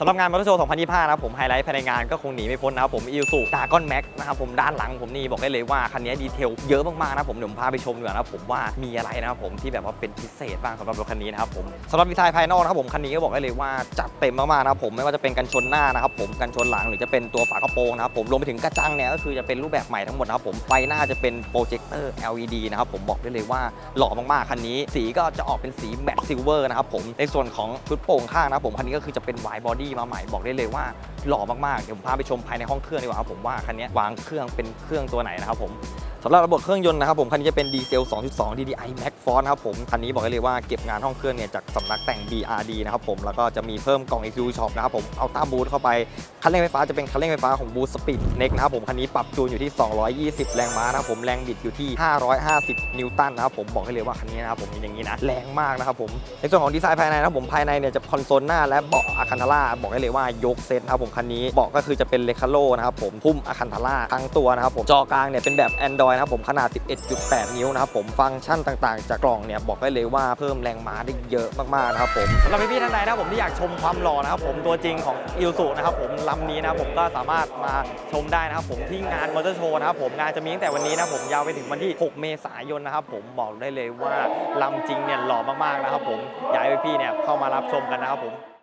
สำหรับงานมอเตอร์โชว์ 2025 นะครับผมไฮไลท์ภายในงานก็คงหนีไม่พ้นนะครับผมอีซูดากอนแม็กนะครับผมด้านหลังผมนี่บอกได้เลยว่า คันนี้ดีเทลเยอะมากๆนะครับผมเดี๋ยวผมพาไปชมดีกว่านะครับผมว่ามีอะไรนะครับผมที่แบบว่าเป็นพิเศษบ้างสำหรับรถคันนี้นะครับผมสำหรับดีไซน์ภายนอกนะครับผมคันนี้ก็บอกได้เลยว่าจัดเต็มมากๆนะครับผมไม่ว่าจะเป็นกันชนหน้านะครับผมกันชนหลังหรือจะเป็นตัวฝากระโปรงนะครับผมรวมไปถึงกระจังเนี่ยก็คือจะเป็นรูปแบบใหม่ทั้งหมดนะครับผมไฟหน้าจะเป็นโปรเจคเตอร์ LED นะครับผมบอกได้เลยว่าหล่อมากๆคันนี้ สีก็จะออกเป็นสีแมตต์ซิลเวอร์นะครับผมในส่วนของชุดโป่งข้างนะครับผมคันนี้ก็คือจะเป็นวายบอดีมาใหม่บอกได้เลยว่า หล่อมากๆ เดี๋ยวผมพาไปชมภายในห้องเครื่องดีกว่าครับผมว่าคันนี้วางเครื่องเป็นเครื่องตัวไหนนะครับผมสำหรับระบบเครื่องยนต์นะครับผมคันนี้จะเป็นดีเซล 2.2 DDI Max Force นะครับผมคันนี้บอกได้เลยว่าเก็บงานห้องเครื่องเนี่ยจากสำนักแต่ง BRD นะครับผมแล้วก็จะมีเพิ่มกล่อง ECU Shop นะครับผมเอาต้าบูทเข้าไปคันเร่งไฟฟ้าจะเป็นคันเร่งไฟฟ้าของ Boost Speed n e x นะครับผมคันนี้ปรับจูนอยู่ที่ 220 แรงม้านะครับผมแรงบิดอยู่ที่ 550 นิวตันนะครับผมบอกให้เลยว่าคันนี้นะครับผมอย่างนี้นะแรงมากนะครับผมในส่วนของดีไซน์ภายในนะครับผมภายในเนี่ยจะคอนโซลหน้าและเบาะอะคันทาร่าบอกได้เลยว่ายกเซตนะครับผมคันนี้เบาะก็คือจะเป็นเลคาโลนะครับผมพุ่มอะคันทาร่าทั้งตัวนะครับผมจอกลางเนี่ยเป็นแบบ Android นะครับผมขนาด 11.8 นิ้วนะครับผมฟังก์ชันต่างๆ จากกล่องเนี่ยบอกได้เลยว่าเพิ่มแรงม้าได้เยอะมากๆนะครับผมสำหรับพี่ๆท่านใดนะครับผมที่อยากชมความหล่อนะครับผมตัวจริงของอิลสุนะครับผมลำนี้นะครับผมก็สามารถมาชมได้นะครับผมที่งานมอเตอร์โชว์นะครับผมงานจะมีตั้งแต่วันนี้นะครับผมยาวไปถึงวันที่ 6 เมษายนนะครับผมบอกได้เลยว่าลำจริงเนี่ยหล่อมากๆนะครับผมอยากให้พี่ๆเนี่ยเข้ามารับชมกันนะครับผม